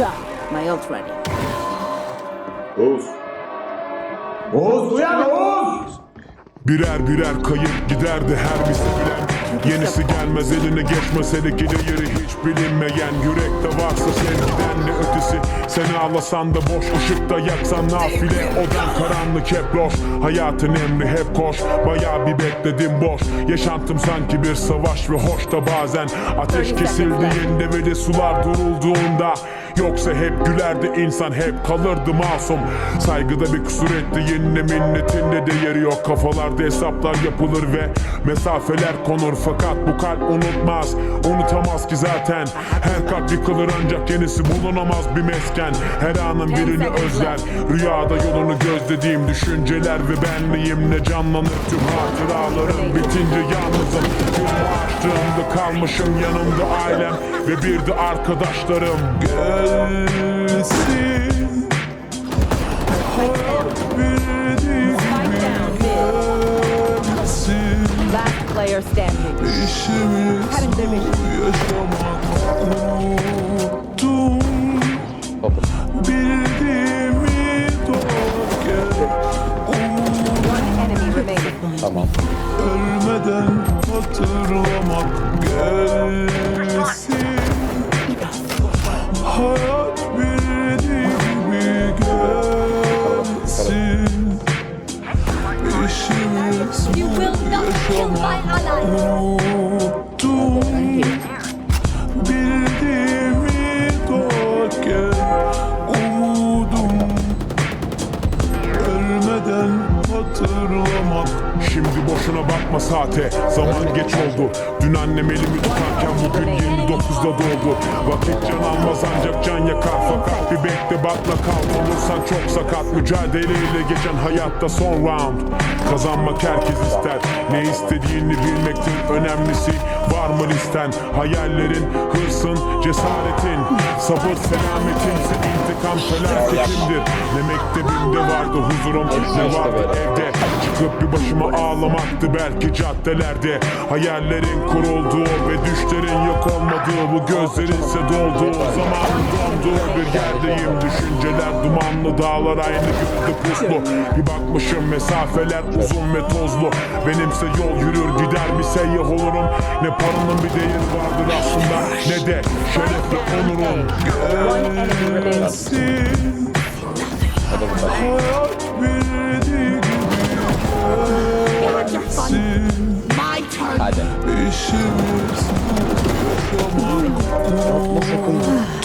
Done. My ult ready. Oğuz. Oğuz uyan Oğuz. Birer birer kayıp giderdi her bir sevilen Yenisi gelmez eline geçmez hele yeri hiç bilinmeyen. Yürekte varsa sevgiden ne ötesi? Seni ağlasan da boş ışıkta yaksan nafile. Odan karanlık hep loş. Hayatın emri hep koş. Bayağı bir bekledim boş. Yaşantım sanki bir savaş ve hoş da bazen. Ateş kesildiğinde ve de sular durulduğunda Yoksa hep gülerdi insan hep kalırdı masum. Saygıda bir kusur etti yine minnetinde değeri yok. Kafalarda hesaplar yapılır ve mesafeler konur. Fakat bu kalp unutmaz unutamaz ki zaten. Her kalp yıkılır ancak yenisi bulunamaz bir mesken. Her anın birini özler Rüyada yolunu gözlediğim düşünceler ve benliğimle canlanır. Tüm hatıralarım bitince yalnızım. Yolumu açtığımda kalmışım yanımda ailem Ve bir de arkadaşlarım. Gelsin Gelsin Last player standing. Vision. yaşamak unuttum Bildiğimi doğarken One enemy remaining. Tamam. Ölmeden hatırlamak gelsin You will not kill my ally. Boşuna bakma saate Zaman geç oldu. Dün annem elimi tutarken bugün 29'da doğdu. Vakit can almaz ancak can yakar Fakat bir bekle bakla kal Olursan çok sakat. Mücadeleyle geçen hayatta son round. Kazanmak herkes ister. Ne istediğini bilmektir önemlisi Var mı listen? Hayallerin, hırsın, cesaretin Sabır selametinse intikam felaketindir. Ne mektebimde vardı huzurum Ne vardı evde. Çıkıp bir başıma ağlamaktı belki caddelerde. Hayallerin kurulduğu ve düşlerin yok olmadığı Bu gözlerinse dolduğu zamanın donduğu bir yerdeyim. Düşünceler dumanlı dağlar aynı güçlü puslu. Bir bakmışım mesafeler uzun ve tozlu. Benimse yol yürür gider bir seyyah olurum? Ne paranın bir değeri vardır aslında Ne de şerefle onurum. Gelsin Hayat bildiği gibi gelsin Hadi. İşimiz yaşamak